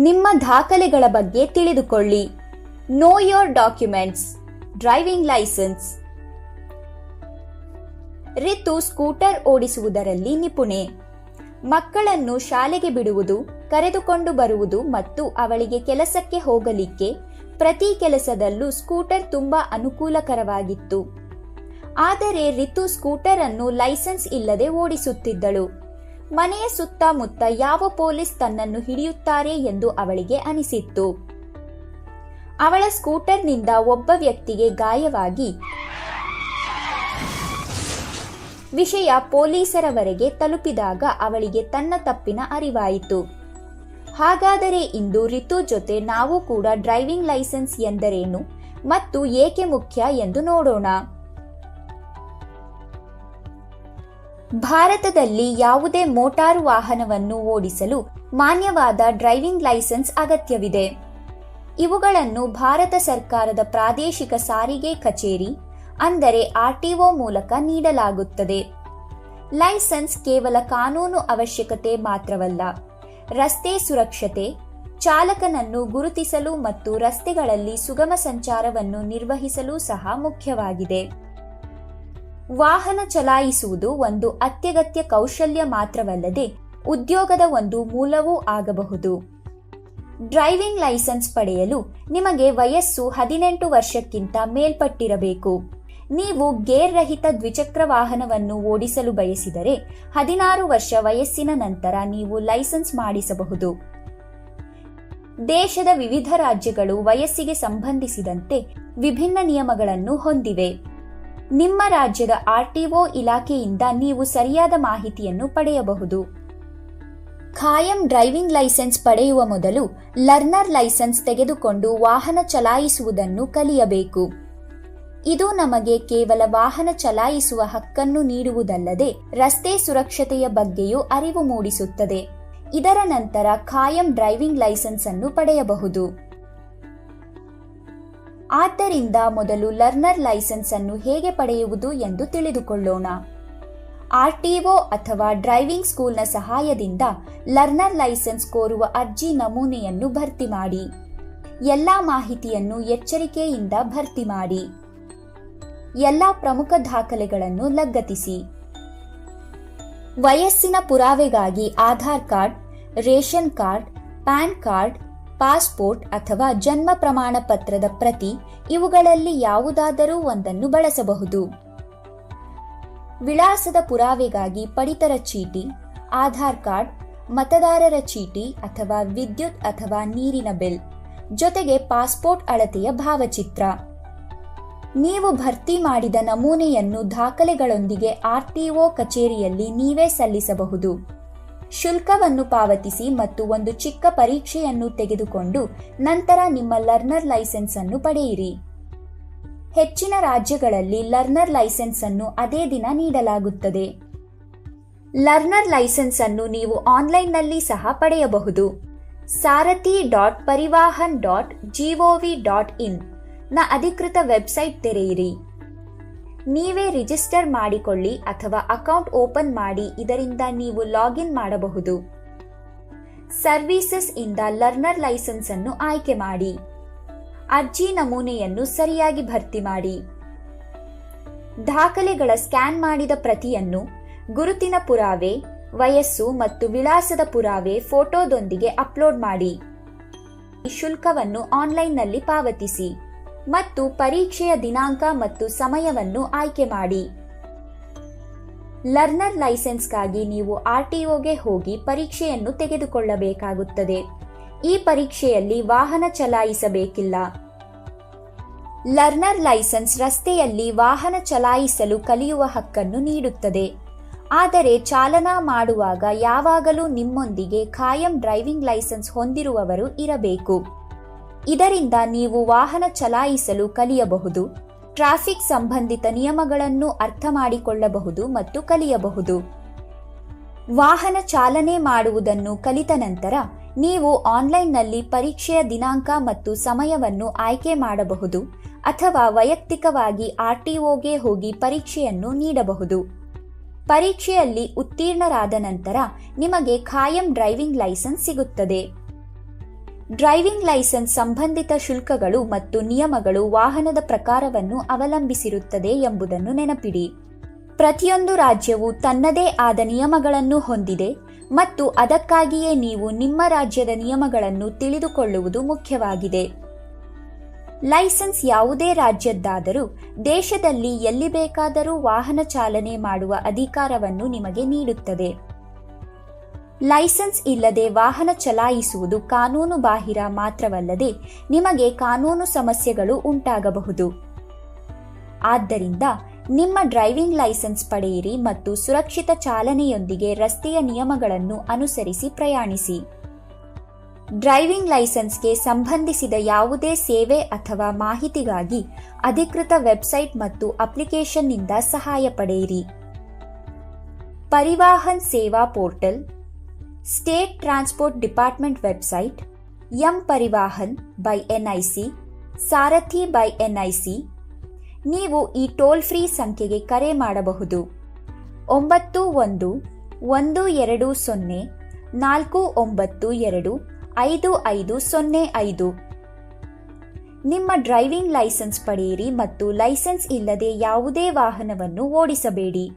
ನಿಮ್ಮ ದಾಖಲೆಗಳ ಬಗ್ಗೆ ತಿಳಿದುಕೊಳ್ಳಿ. Know your documents driving licence Ritu scooter ಓಡಿಸುವುದರಲ್ಲಿ ನಿಪುಣೆ. ಮಕ್ಕಳನ್ನು ಶಾಲೆಗೆ ಬಿಡುವುದು, ಕರೆದುಕೊಂಡು ಬರುವುದು ಮತ್ತು ಅವಳಿಗೆ ಕೆಲಸಕ್ಕೆ ಹೋಗಲಿಕ್ಕೆ ಪ್ರತಿ ಕೆಲಸದಲ್ಲೂ ಸ್ಕೂಟರ್ ತುಂಬಾ ಅನುಕೂಲಕರವಾಗಿತ್ತು. ಆದರೆ ರಿತು ಸ್ಕೂಟರ್ ಅನ್ನು ಲೈಸೆನ್ಸ್ ಇಲ್ಲದೆ ಓಡಿಸುತ್ತಿದ್ದಳು. ಮನೆಯ ಸುತ್ತಮುತ್ತ ಯಾವ ಪೊಲೀಸ್ ತನ್ನನ್ನು ಹಿಡಿಯುತ್ತಾರೆ ಎಂದು ಅವಳಿಗೆ ಅನಿಸಿತ್ತು. ಅವಳ ಸ್ಕೂಟರ್ನಿಂದ ಒಬ್ಬ ವ್ಯಕ್ತಿಗೆ ಗಾಯವಾಗಿ ವಿಷಯ ಪೊಲೀಸರವರೆಗೆ ತಲುಪಿದಾಗ ಅವಳಿಗೆ ತನ್ನ ತಪ್ಪಿನ ಅರಿವಾಯಿತು. ಹಾಗಾದರೆ ಇಂದು ರಿತು ಜೊತೆ ನಾವು ಕೂಡ ಡ್ರೈವಿಂಗ್ ಲೈಸೆನ್ಸ್ ಎಂದರೇನು? ಮತ್ತು ಏಕೆ ಮುಖ್ಯ ಎಂದು ನೋಡೋಣ. ಭಾರತದಲ್ಲಿ ಯಾವುದೇ ಮೋಟಾರು ವಾಹನವನ್ನು ಓಡಿಸಲು ಮಾನ್ಯವಾದ ಡ್ರೈವಿಂಗ್ ಲೈಸೆನ್ಸ್ ಅಗತ್ಯವಿದೆ. ಇವುಗಳನ್ನು ಭಾರತ ಸರ್ಕಾರದ ಪ್ರಾದೇಶಿಕ ಸಾರಿಗೆ ಕಚೇರಿ, ಅಂದರೆ ಆರ್ಟಿಒ ಮೂಲಕ ನೀಡಲಾಗುತ್ತದೆ. ಲೈಸೆನ್ಸ್ ಕೇವಲ ಕಾನೂನು ಅವಶ್ಯಕತೆ ಮಾತ್ರವಲ್ಲ, ರಸ್ತೆ ಸುರಕ್ಷತೆ, ಚಾಲಕನನ್ನು ಗುರುತಿಸಲು ಮತ್ತು ರಸ್ತೆಗಳಲ್ಲಿ ಸುಗಮ ಸಂಚಾರವನ್ನು ನಿರ್ವಹಿಸಲು ಸಹ ಮುಖ್ಯವಾಗಿದೆ. ವಾಹನ ಚಲಾಯಿಸುವುದು ಒಂದು ಅತ್ಯಗತ್ಯ ಕೌಶಲ್ಯ ಮಾತ್ರವಲ್ಲದೆ ಉದ್ಯೋಗದ ಒಂದು ಮೂಲವೂ ಆಗಬಹುದು. ಡ್ರೈವಿಂಗ್ ಲೈಸೆನ್ಸ್ ಪಡೆಯಲು ನಿಮಗೆ ವಯಸ್ಸು ಹದಿನೆಂಟು ವರ್ಷಕ್ಕಿಂತ ಮೇಲ್ಪಟ್ಟಿರಬೇಕು. ನೀವು ಗೇರ್ ರಹಿತ ದ್ವಿಚಕ್ರ ವಾಹನವನ್ನು ಓಡಿಸಲು ಬಯಸಿದರೆ ಹದಿನಾರು ವರ್ಷ ವಯಸ್ಸಿನ ನಂತರ ನೀವು ಲೈಸೆನ್ಸ್ ಮಾಡಿಸಬಹುದು. ದೇಶದ ವಿವಿಧ ರಾಜ್ಯಗಳು ವಯಸ್ಸಿಗೆ ಸಂಬಂಧಿಸಿದಂತೆ ವಿಭಿನ್ನ ನಿಯಮಗಳನ್ನು ಹೊಂದಿವೆ. ನಿಮ್ಮ ರಾಜ್ಯದ ಆರ್ಟಿಒ ಇಲಾಖೆಯಿಂದ ನೀವು ಸರಿಯಾದ ಮಾಹಿತಿಯನ್ನು ಪಡೆಯಬಹುದು. ಖಾಯಂ ಡ್ರೈವಿಂಗ್ ಲೈಸೆನ್ಸ್ ಪಡೆಯುವ ಮೊದಲು ಲರ್ನರ್ ಲೈಸೆನ್ಸ್ ತೆಗೆದುಕೊಂಡು ವಾಹನ ಚಲಾಯಿಸುವುದನ್ನು ಕಲಿಯಬೇಕು. ಇದು ನಮಗೆ ಕೇವಲ ವಾಹನ ಚಲಾಯಿಸುವ ಹಕ್ಕನ್ನು ನೀಡುವುದಲ್ಲದೆ ರಸ್ತೆ ಸುರಕ್ಷತೆಯ ಬಗ್ಗೆಯೂ ಅರಿವು ಮೂಡಿಸುತ್ತದೆ. ಇದರ ನಂತರ ಖಾಯಂ ಡ್ರೈವಿಂಗ್ ಲೈಸೆನ್ಸ್ ಅನ್ನು ಪಡೆಯಬಹುದು. ಆದ್ದರಿಂದ ಮೊದಲು ಲರ್ನರ್ ಲೈಸೆನ್ಸ್ ಅನ್ನು ಹೇಗೆ ಪಡೆಯುವುದು ಎಂದು ತಿಳಿದುಕೊಳ್ಳೋಣ. ಆರ್ಟಿಒ ಅಥವಾ ಡ್ರೈವಿಂಗ್ ಸ್ಕೂಲ್ನ ಸಹಾಯದಿಂದ ಲರ್ನರ್ ಲೈಸೆನ್ಸ್ ಕೋರುವ ಅರ್ಜಿ ನಮೂನೆಯನ್ನು ಭರ್ತಿ ಮಾಡಿ. ಎಲ್ಲಾ ಮಾಹಿತಿಯನ್ನು ಎಚ್ಚರಿಕೆಯಿಂದ ಭರ್ತಿ ಮಾಡಿ. ಎಲ್ಲಾ ಪ್ರಮುಖ ದಾಖಲೆಗಳನ್ನು ಲಗತ್ತಿಸಿ. ವಯಸ್ಸಿನ ಪುರಾವೆಗಾಗಿ Aadhaar card, ration card, PAN card passport ಅಥವಾ ಜನ್ಮ ಪ್ರಮಾಣ ಪತ್ರದ ಪ್ರತಿ ಇವುಗಳಲ್ಲಿ ಯಾವುದಾದರೂ ಒಂದನ್ನು ಬಳಸಬಹುದು. ವಿಳಾಸದ ಪುರಾವೆಗಾಗಿ ಪಡಿತರ ಚೀಟಿ, ಆಧಾರ್ ಕಾರ್ಡ್, ಮತದಾರರ ಚೀಟಿ ಅಥವಾ ವಿದ್ಯುತ್ ಅಥವಾ ನೀರಿನ ಬಿಲ್, ಜೊತೆಗೆ ಪಾಸ್ಪೋರ್ಟ್ ಅಳತೆಯ ಭಾವಚಿತ್ರ. ನೀವು ಭರ್ತಿ ಮಾಡಿದ ನಮೂನೆಯನ್ನು ದಾಖಲೆಗಳೊಂದಿಗೆ ಆರ್ಟಿಒ ಕಚೇರಿಯಲ್ಲಿ ನೀವೇ ಸಲ್ಲಿಸಬಹುದು. ಶುಲ್ಕವನ್ನು ಪಾವತಿಸಿ ಮತ್ತು ಒಂದು ಚಿಕ್ಕ ಪರೀಕ್ಷೆಯನ್ನು ತೆಗೆದುಕೊಂಡು ನಂತರ ನಿಮ್ಮ ಲರ್ನರ್ ಲೈಸೆನ್ಸ್ ಅನ್ನು ಪಡೆಯಿರಿ. ಹೆಚ್ಚಿನ ರಾಜ್ಯಗಳಲ್ಲಿ ಲರ್ನರ್ ಲೈಸೆನ್ಸ್ ಅನ್ನು ಅದೇ ದಿನ ನೀಡಲಾಗುತ್ತದೆ. ಲರ್ನರ್ ಲೈಸೆನ್ಸ್ ಅನ್ನು ನೀವು ಆನ್ಲೈನ್ನಲ್ಲಿ ಸಹ ಪಡೆಯಬಹುದು. Sarathi dot Parivahan dot GOV dot ಇನ್ನ ಅಧಿಕೃತ ವೆಬ್ಸೈಟ್ ತೆರೆಯಿರಿ. ನೀವೇ ರಿಜಿಸ್ಟರ್ ಮಾಡಿಕೊಳ್ಳಿ ಅಥವಾ ಅಕೌಂಟ್ ಓಪನ್ ಮಾಡಿ ಇದರಿಂದ ನೀವು ಲಾಗಿನ್ ಮಾಡಬಹುದು. ಸರ್ವೀಸಸ್ ಇಂದ ಲರ್ನರ್ ಲೈಸೆನ್ಸ್ ಅನ್ನು ಆಯ್ಕೆ ಮಾಡಿ. ಅರ್ಜಿ ನಮೂನೆಯನ್ನು ಸರಿಯಾಗಿ ಭರ್ತಿ ಮಾಡಿ. ದಾಖಲೆಗಳ ಸ್ಕ್ಯಾನ್ ಮಾಡಿದ ಪ್ರತಿಯನ್ನು ಗುರುತಿನ ಪುರಾವೆ, ವಯಸ್ಸು ಮತ್ತು ವಿಳಾಸದ ಪುರಾವೆ ಫೋಟೋದೊಂದಿಗೆ ಅಪ್ಲೋಡ್ ಮಾಡಿ. ಶುಲ್ಕವನ್ನು ಆನ್ಲೈನ್ನಲ್ಲಿ ಪಾವತಿಸಿ. ಮತ್ತು ಪರೀಕ್ಷೆಯ ದಿನಾಂಕ ಮತ್ತು ಸಮಯವನ್ನು ಆಯ್ಕೆ ಮಾಡಿ. ಲರ್ನರ್ ಲೈಸೆನ್ಸ್ಗಾಗಿ ನೀವು ಆರ್ಟಿಒಗೆ ಹೋಗಿ ಪರೀಕ್ಷೆಯನ್ನು ತೆಗೆದುಕೊಳ್ಳಬೇಕಾಗುತ್ತದೆ. ಈ ಪರೀಕ್ಷೆಯಲ್ಲಿ ವಾಹನ ಚಲಾಯಿಸಬೇಕಿಲ್ಲ. ಲರ್ನರ್ ಲೈಸೆನ್ಸ್ ರಸ್ತೆಯಲ್ಲಿ ವಾಹನ ಚಲಾಯಿಸಲು ಕಲಿಯುವ ಹಕ್ಕನ್ನು ನೀಡುತ್ತದೆ. ಆದರೆ ಚಾಲನಾ ಮಾಡುವಾಗ ಯಾವಾಗಲೂ ನಿಮ್ಮೊಂದಿಗೆ ಖಾಯಂ ಡ್ರೈವಿಂಗ್ ಲೈಸೆನ್ಸ್ ಹೊಂದಿರುವವರು ಇರಬೇಕು. ಇದರಿಂದ ನೀವು ವಾಹನ ಚಲಾಯಿಸಲು ಕಲಿಯಬಹುದು, ಟ್ರಾಫಿಕ್ ಸಂಬಂಧಿತ ನಿಯಮಗಳನ್ನು ಅರ್ಥ ಮಾಡಿಕೊಳ್ಳಬಹುದು ಮತ್ತು ಕಲಿಯಬಹುದು. ವಾಹನ ಚಾಲನೆ ಮಾಡುವುದನ್ನು ಕಲಿತ ನಂತರ ನೀವು ಆನ್ಲೈನ್ನಲ್ಲಿ ಪರೀಕ್ಷೆಯ ದಿನಾಂಕ ಮತ್ತು ಸಮಯವನ್ನು ಆಯ್ಕೆ ಮಾಡಬಹುದು ಅಥವಾ ವೈಯಕ್ತಿಕವಾಗಿ ಆರ್ಟಿಒಗೆ ಹೋಗಿ ಪರೀಕ್ಷೆಯನ್ನು ನೀಡಬಹುದು. ಪರೀಕ್ಷೆಯಲ್ಲಿ ಉತ್ತೀರ್ಣರಾದ ನಂತರ ನಿಮಗೆ ಖಾಯಂ ಡ್ರೈವಿಂಗ್ ಲೈಸೆನ್ಸ್ ಸಿಗುತ್ತದೆ. ಡ್ರೈವಿಂಗ್ ಲೈಸೆನ್ಸ್ ಸಂಬಂಧಿತ ಶುಲ್ಕಗಳು ಮತ್ತು ನಿಯಮಗಳು ವಾಹನದ ಪ್ರಕಾರವನ್ನು ಅವಲಂಬಿಸಿರುತ್ತದೆ ಎಂಬುದನ್ನು ನೆನಪಿಡಿ. ಪ್ರತಿಯೊಂದು ರಾಜ್ಯವು ತನ್ನದೇ ಆದ ನಿಯಮಗಳನ್ನು ಹೊಂದಿದೆ ಮತ್ತು ಅದಕ್ಕಾಗಿಯೇ ನೀವು ನಿಮ್ಮ ರಾಜ್ಯದ ನಿಯಮಗಳನ್ನು ತಿಳಿದುಕೊಳ್ಳುವುದು ಮುಖ್ಯವಾಗಿದೆ. ಲೈಸೆನ್ಸ್ ಯಾವುದೇ ರಾಜ್ಯದ್ದಾದರೂ ದೇಶದಲ್ಲಿ ಎಲ್ಲಿ ಬೇಕಾದರೂ ವಾಹನ ಚಾಲನೆ ಮಾಡುವ ಅಧಿಕಾರವನ್ನು ನಿಮಗೆ ನೀಡುತ್ತದೆ. ಲೈಸೆನ್ಸ್ ಇಲ್ಲದೆ ವಾಹನ ಚಲಾಯಿಸುವುದು ಕಾನೂನು ಬಾಹಿರ ಮಾತ್ರವಲ್ಲದೆ ನಿಮಗೆ ಕಾನೂನು ಸಮಸ್ಯೆಗಳು ಉಂಟಾಗಬಹುದು. ಆದ್ದರಿಂದ ನಿಮ್ಮ ಡ್ರೈವಿಂಗ್ ಲೈಸೆನ್ಸ್ ಪಡೆಯಿರಿ ಮತ್ತು ಸುರಕ್ಷಿತ ಚಾಲನೆಯೊಂದಿಗೆ ರಸ್ತೆಯ ನಿಯಮಗಳನ್ನು ಅನುಸರಿಸಿ ಪ್ರಯಾಣಿಸಿ. ಡ್ರೈವಿಂಗ್ ಲೈಸೆನ್ಸ್ಗೆ ಸಂಬಂಧಿಸಿದ ಯಾವುದೇ ಸೇವೆ ಅಥವಾ ಮಾಹಿತಿಗಾಗಿ ಅಧಿಕೃತ ವೆಬ್ಸೈಟ್ ಮತ್ತು ಅಪ್ಲಿಕೇಶನ್ನಿಂದ ಸಹಾಯ ಪಡೆಯಿರಿ. Parivahan Seva portal state transport department website M Parivahan by NIC Sarathi by NIC ನೀವು ಈ ಟೋಲ್ ಫ್ರೀ ಸಂಖ್ಯೆಗೆ ಕರೆ ಮಾಡಬಹುದು. ಒಂಬತ್ತು ಒಂದು ಒಂದು ಎರಡು ಸೊನ್ನೆ ನಾಲ್ಕು ಒಂಬತ್ತು ಎರಡು ಐದು ಐದು ಸೊನ್ನೆ ಐದು. ನಿಮ್ಮ ಡ್ರೈವಿಂಗ್ ಲೈಸೆನ್ಸ್ ಪಡೆಯಿರಿ ಮತ್ತು ಲೈಸೆನ್ಸ್ ಇಲ್ಲದೆ ಯಾವುದೇ ವಾಹನವನ್ನು ಓಡಿಸಬೇಡಿ.